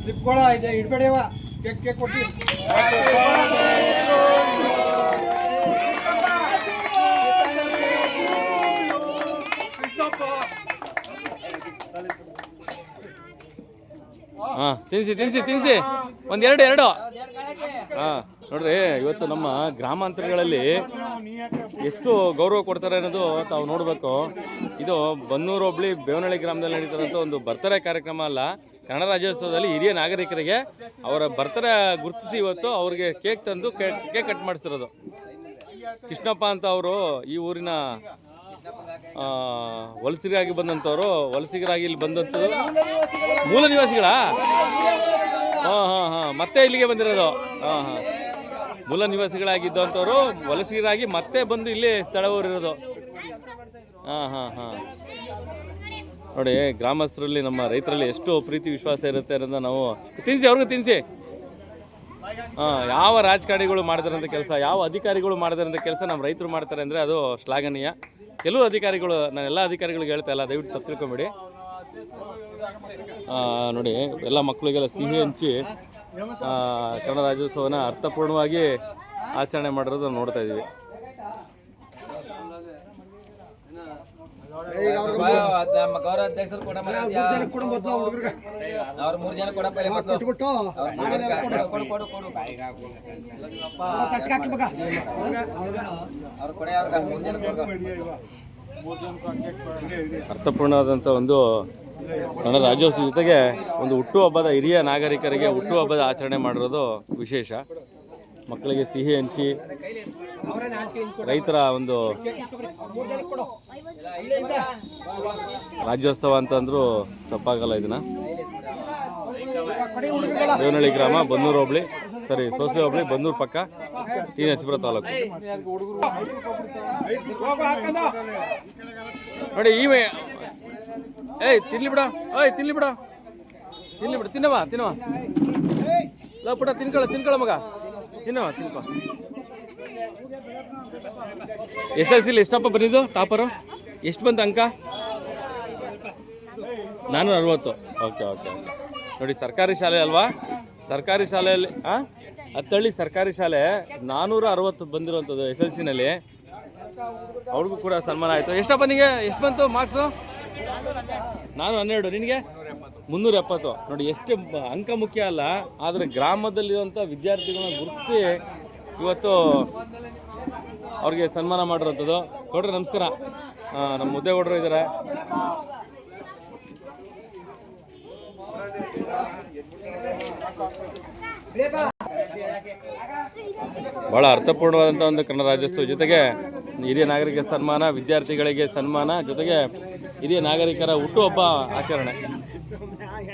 Slip ಕೊಡ ಇದೆ ಇಡ್ಬೇಡಿವ cake cake ಕೊಟ್ಟಿ ಹಾ ತಿನ್ಸಿ ತಿನ್ಸಿ ತಿನ್ಸಿ. ಒಂದ್ ಎರಡು ಎರಡು. ಹಾ ನೋಡ್ರಿ ಇವತ್ತು ನಮ್ಮ ಗ್ರಾಮಾಂತರಗಳಲ್ಲಿ ಎಷ್ಟು ಗೌರವ ಕೊಡ್ತಾರೆ ಅನ್ನೋದು ತಾವು ನೋಡಬೇಕು. ಇದು ಬನ್ನೂರು ಹೋಬಳಿ ಬೇವನಹಳ್ಳಿ ಗ್ರಾಮದಲ್ಲಿ ನಡೀತದಂತ ಒಂದು ಬರ್ತಡೆ ಕಾರ್ಯಕ್ರಮ ಅಲ್ಲ. ಕನ್ನಡ ರಾಜ್ಯೋತ್ಸವದಲ್ಲಿ ಹಿರಿಯ ನಾಗರಿಕರಿಗೆ ಅವರ ಬರ್ತಡೆ ಗುರುತಿಸಿ ಇವತ್ತು ಅವರಿಗೆ ಕೇಕ್ ತಂದು ಕೇಕ್ ಕಟ್ ಮಾಡಿಸಿರೋದು. ಕೃಷ್ಣಪ್ಪ ಅಂತ ಅವರು ಈ ಊರಿನ ವಲಸಿಗರಾಗಿ ಬಂದಂಥವ್ರು, ವಲಸಿಗರಾಗಿ ಇಲ್ಲಿ ಬಂದಂಥದ್ದು. ಮೂಲ ನಿವಾಸಿಗಳಾ? ಹಾಂ ಹಾಂ ಹಾಂ. ಮತ್ತೆ ಇಲ್ಲಿಗೆ ಬಂದಿರೋದು. ಹಾಂ ಹಾಂ. ಮೂಲ ನಿವಾಸಿಗಳಾಗಿದ್ದಂಥವ್ರು ವಲಸಿಗರಾಗಿ ಮತ್ತೆ ಬಂದು ಇಲ್ಲಿ ಸ್ಥಳವರಿರೋದು ಹಾಂ ಹಾಂ ಹಾಂ. ನೋಡಿ, ಗ್ರಾಮಸ್ಥರಲ್ಲಿ ನಮ್ಮ ರೈತರಲ್ಲಿ ಎಷ್ಟು ಪ್ರೀತಿ ವಿಶ್ವಾಸ ಇರುತ್ತೆ ಅನ್ನೋದನ್ನ ನಾವು ತಿನ್ಸಿ, ಅವ್ರಿಗೂ ತಿನ್ಸಿ. ಹಾಂ, ಯಾವ ರಾಜಕಾರಣಿಗಳು ಮಾಡಿದಾರಂಥ ಕೆಲಸ, ಯಾವ ಅಧಿಕಾರಿಗಳು ಮಾಡಿದಾರಂಥ ಕೆಲಸ ನಮ್ಮ ರೈತರು ಮಾಡ್ತಾರೆ ಅಂದರೆ ಅದು ಶ್ಲಾಘನೀಯ. ಕೆಲವು ಅಧಿಕಾರಿಗಳು, ನಾನು ಎಲ್ಲ ಅಧಿಕಾರಿಗಳಿಗೆ ಹೇಳ್ತಾ ಇಲ್ಲ, ದಯವಿಟ್ಟು ತಪ್ಪು ನೋಡಿ, ಎಲ್ಲ ಮಕ್ಕಳಿಗೆಲ್ಲ ಸಿಹಿ ಹಂಚಿ ಕನ್ನಡ ರಾಜ್ಯೋತ್ಸವನ ಅರ್ಥಪೂರ್ಣವಾಗಿ ಆಚರಣೆ ಮಾಡಿರೋದು ನೋಡ್ತಾ ಇದ್ದೀವಿ ಕೊಡು ಅರ್ಥಪೂರ್ಣವಾದಂಥ ಒಂದು ಕನ್ನಡ ರಾಜ್ಯೋತ್ಸವ ಜೊತೆಗೆ ಒಂದು ಹುಟ್ಟುಹಬ್ಬದ ಹಿರಿಯ ನಾಗರಿಕರಿಗೆ ಹುಟ್ಟುಹಬ್ಬದ ಆಚರಣೆ ಮಾಡಿರೋದು ವಿಶೇಷ. ಮಕ್ಕಳಿಗೆ ಸಿಹಿ ಹಂಚಿ, ರೈತರ ಒಂದು ರಾಜ್ಯೋತ್ಸವ ಅಂತಂದ್ರೂ ತಪ್ಪಾಗಲ್ಲ ಇದನ್ನ. ದೇವನಹಳ್ಳಿ ಗ್ರಾಮ, ಬನ್ನೂರು ಹೋಬಳಿ, ಸರಿ ಸೋಸೆ ಹೋಬಳಿ, ಬನ್ನೂರು ಪಕ್ಕ, ಟಿ ನರಸೀಪುರ ತಾಲೂಕು. ನೋಡಿ, ಈ ಏಯ್, ತಿನ್ಲಿ ಬಿಡ. ಏಯ್ ತಿನ್ಲಿ ಬಿಡ. ತಿನ್ಲಿ ಬಿಡ. ತಿನ್ನವ ತಿನ್ನವ ಲೋ ಪುಟ ತಿನ್ಕೊಳ ತಿನ್ಕೊಳ್ಳ ಮಗ. ತಿನ್ನವ ತಿನ್ಕೊ. ಎಸ್ ಎಲ್ ಸಿಲಿ ಎಷ್ಟಪ್ಪ ಬಂದಿದ್ದು? ಟಾಪರು ಎಷ್ಟು ಬಂತು ಅಂಕ? ನಾನು ಅರವತ್ತು. ಓಕೆ ಓಕೆ ನೋಡಿ, ಸರ್ಕಾರಿ ಶಾಲೆ ಅಲ್ವಾ? ಸರ್ಕಾರಿ ಶಾಲೆಯಲ್ಲಿ ಹಾಂ ಹತ್ತಳ್ಳಿ ಸರ್ಕಾರಿ ಶಾಲೆ ನಾನ್ನೂರ ಅರವತ್ತು ಬಂದಿರುವಂಥದ್ದು ಎಸ್ ಎಲ್ ಸಿನಲ್ಲಿ ಅವ್ರಿಗೂ ಕೂಡ ಸನ್ಮಾನ ಆಯಿತು. ಎಷ್ಟಪ್ಪ ನಿಮಗೆ ಎಷ್ಟು ಬಂತು? ಮಾರ್ಕ್ಸು ನಾನು ಹನ್ನೆರಡು, ನಿನಗೆ? ಮುನ್ನೂರ ಎಪ್ಪತ್ತು ನೋಡಿ, ಎಷ್ಟು ಅಂಕ ಮುಖ್ಯ ಅಲ್ಲ, ಆದರೆ ಗ್ರಾಮದಲ್ಲಿರುವಂಥ ವಿದ್ಯಾರ್ಥಿಗಳನ್ನ ಗುರುತಿಸಿ ಇವತ್ತು ಅವ್ರಿಗೆ ಸನ್ಮಾನ ಮಾಡಿರೋಂಥದ್ದು ಕೊಡ್ರಿ ನಮಸ್ಕಾರ. ನಮ್ಮ ಮುದ್ದೇಗೌಡರು ಇದ್ದಾರೆ. ಭಾಳ ಅರ್ಥಪೂರ್ಣವಾದಂಥ ಒಂದು ಕನ್ನಡ ರಾಜ್ಯೋತ್ಸವ ಜೊತೆಗೆ ಹಿರಿಯ ನಾಗರಿಕ ಸನ್ಮಾನ ವಿದ್ಯಾರ್ಥಿಗಳಿಗೆ ಸನ್ಮಾನ ಜೊತೆಗೆ ಹಿರಿಯ ನಾಗರಿಕರ ಹುಟ್ಟುಹಬ್ಬ ಆಚರಣೆ.